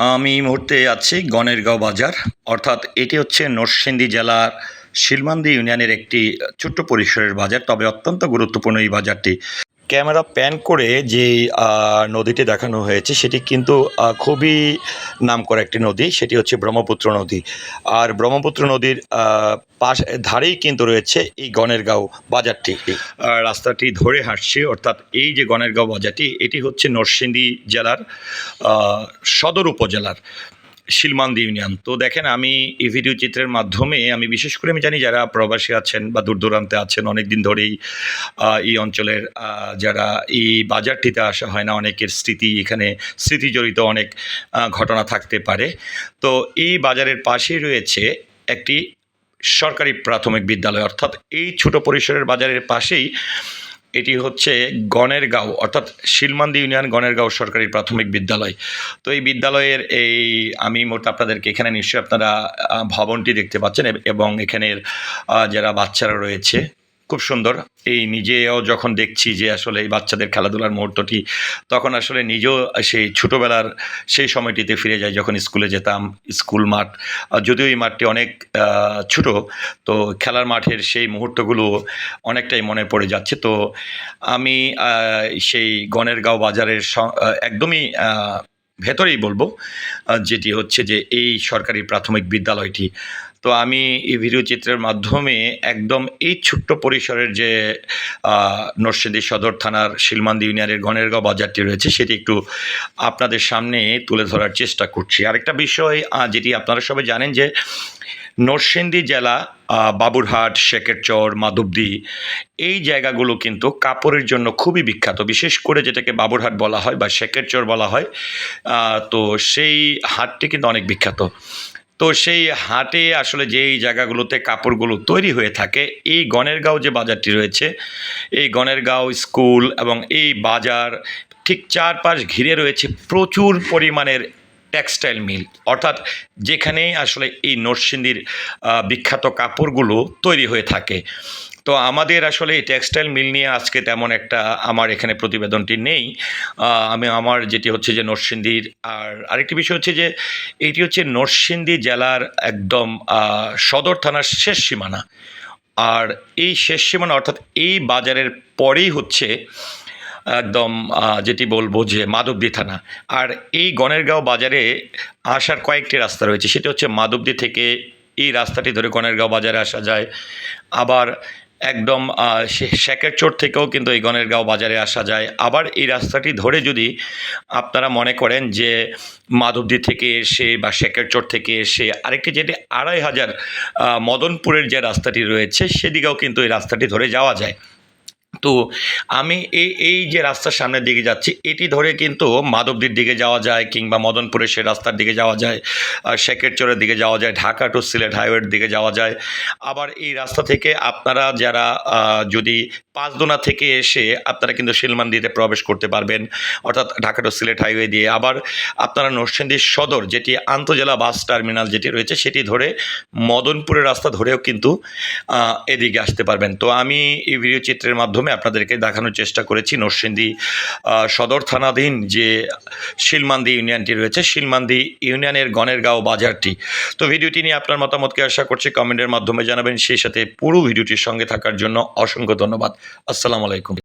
আমি এই মুহূর্তে আছি গণেরগাঁও বাজার। অর্থাৎ এটি হচ্ছে নরসিংদী জেলার শিলমান্দি ইউনিয়নের একটি ছোট্ট পরিসরের বাজার, তবে অত্যন্ত গুরুত্বপূর্ণ এই বাজারটি। ক্যামেরা প্যান করে যে নদীটি দেখানো হয়েছে, সেটি কিন্তু খুবই নামকরা একটি নদী, সেটি হচ্ছে ব্রহ্মপুত্র নদী। আর ব্রহ্মপুত্র নদীর পাশ, ধারেই কিন্তু রয়েছে এই গণেরগাঁও বাজারটি। রাস্তাটি ধরে হাঁটছে, অর্থাৎ এই যে গণেরগাঁও বাজারটি, এটি হচ্ছে নরসিংদী জেলার সদর উপজেলার। শিলমান্দি ইউনিয়ন। তো দেখেন, আমি এই ভিডিও চিত্রের মাধ্যমে আমি বিশেষ করে আমি জানি যারা প্রবাসী আছেন বা দূর দূরান্তে আছেন অনেক দিন ধরেই এই অঞ্চলের যারা এই বাজারটিতে আসা হয় না, অনেকের স্মৃতি, এখানে স্মৃতি জড়িত অনেক ঘটনা থাকতে পারে। তো এই বাজারের পাশেই রয়েছে একটি সরকারি প্রাথমিক বিদ্যালয়, অর্থাৎ এই ছোট পরিসরের বাজারের পাশেই এটি হচ্ছে গণেরগাঁও, অর্থাৎ শিলমান্দি ইউনিয়ন গণেরগাঁও সরকারি প্রাথমিক বিদ্যালয়। তো এই বিদ্যালয়ের এই, আমি মোট আপনাদেরকে এখানে নিশ্চয়ই আপনারা ভবনটি দেখতে পাচ্ছেন, এবং এখানের যারা বাচ্চারা রয়েছে খুব সুন্দর। এই নিজেও যখন দেখছি যে আসলে এই বাচ্চাদের খেলাধুলার মুহূর্তটি, তখন আসলে নিজেও সেই ছোটোবেলার সেই সময়টিতে ফিরে যাই যখন স্কুলে যেতাম, স্কুল মাঠ। যদিও এই মাঠটি অনেক ছোট, তো খেলার মাঠের সেই মুহূর্তগুলো অনেকটাই মনে পড়ে যাচ্ছে। তো আমি সেই গণেরগাঁও বাজারের একদমই ভেতরেই বলব যেটি হচ্ছে যে এই সরকারি প্রাথমিক বিদ্যালয়টি তো আমি এই ভিডিও চিত্রের মাধ্যমে একদম এই ছোট্ট পরিসরের যে নরসিংদী সদর থানার শিলমান্দি ইউনিয়নের গণেরগাঁও বাজারটি রয়েছে, সেটি একটু আপনাদের সামনে তুলে ধরার চেষ্টা করছি। আরেকটা বিষয় যেটি আপনারা সবাই জানেন যে, নরসিংদী জেলা বাবুরহাট শেকেরচর মাধবদী, এই জায়গাগুলো কিন্তু কাপড়ের জন্য খুবই বিখ্যাত। বিশেষ করে যেটাকে বাবুরহাট বলা হয় বা শেকেরচর বলা হয় তো সেই হাটটি কিন্তু অনেক বিখ্যাত। তো সেই হাটে আসলে যেই জায়গাগুলোতে কাপড়গুলো তৈরি হয়ে থাকে, এই গণেরগাঁও যে বাজারটি রয়েছে, এই গণেরগাঁও স্কুল এবং এই বাজার ঠিক চারপাশ ঘিরে রয়েছে প্রচুর পরিমাণের টেক্সটাইল মিল অর্থাৎ যেখানে আসলে এই নরসিংদীর বিখ্যাত কাপড়গুলো তৈরি হয়ে থাকে। তো আমাদের আসলে এই টেক্সটাইল মিল নিয়ে আজকে তেমন একটা আমার এখানে প্রতিবেদনটি নেই। আমি আমার যেটি হচ্ছে যে নরসিংদীর, আর আরেকটি বিষয় হচ্ছে যে এটি হচ্ছে নরসিংদী জেলার একদম সদর থানার শেষ সীমানা। আর এই শেষ সীমানা অর্থাৎ এই বাজারের পরেই হচ্ছে একদম যেটি বলব যে মাধবদী থানা। আর এই গণেরগাঁও বাজারে আসার কয়েকটি রাস্তা রয়েছে। সেটি হচ্ছে মাধবদী থেকে এই রাস্তাটি ধরে গণেরগাঁও বাজারে আসা যায়। আবার একদম শেখের চোট থেকেও কিন্তু এই গণেরগাঁও বাজারে আসা যায়। আবার এই রাস্তাটি ধরে যদি আপনারা মনে করেন যে মাধবদী থেকে এসে বা শেখের চোট থেকে এসে আরেকটি যেটি আড়াই হাজার মদনপুরের যে রাস্তাটি রয়েছে, সেদিকেও কিন্তু এই রাস্তাটি ধরে যাওয়া যায়। তো আমি এই এই যে রাস্তার সামনের দিকে যাচ্ছি, এটি ধরে কিন্তু মাধবদীর দিকে যাওয়া যায় কিংবা মদনপুরের সে রাস্তার দিকে যাওয়া যায় শেকেরচরের দিকে যাওয়া যায়, ঢাকা টু সিলেট হাইওয়ের দিকে যাওয়া যায়। আবার এই রাস্তা থেকে আপনারা যারা যদি পাঁচদোনা থেকে এসে আপনারা কিন্তু শিলমান্দিতে প্রবেশ করতে পারবেন, অর্থাৎ ঢাকা টু সিলেট হাইওয়ে দিয়ে। আবার আপনারা নরসিংদীর সদর, যেটি আন্তজেলা বাস টার্মিনাল যেটি রয়েছে, সেটি ধরে মদনপুরের রাস্তা ধরেও কিন্তু এদিকে আসতে পারবেন। তো আমি এই ভিডিও চিত্রের মাধ্যমে আপনাদেরকে দেখানোর চেষ্টা করেছি নরসিংদী সদর থানাধীন যে শিলমান্দি ইউনিয়নটি রয়েছে, শিলমান্দি ইউনিয়নের গণেরগাঁও বাজারটি। তো ভিডিওটি নিয়ে আপনার মতামতকে আশা করছি কমেন্টের মাধ্যমে জানাবেন। সেই সাথে পুরো ভিডিওটির সঙ্গে থাকার জন্য অসংখ্য ধন্যবাদ। আসসালামু আলাইকুম।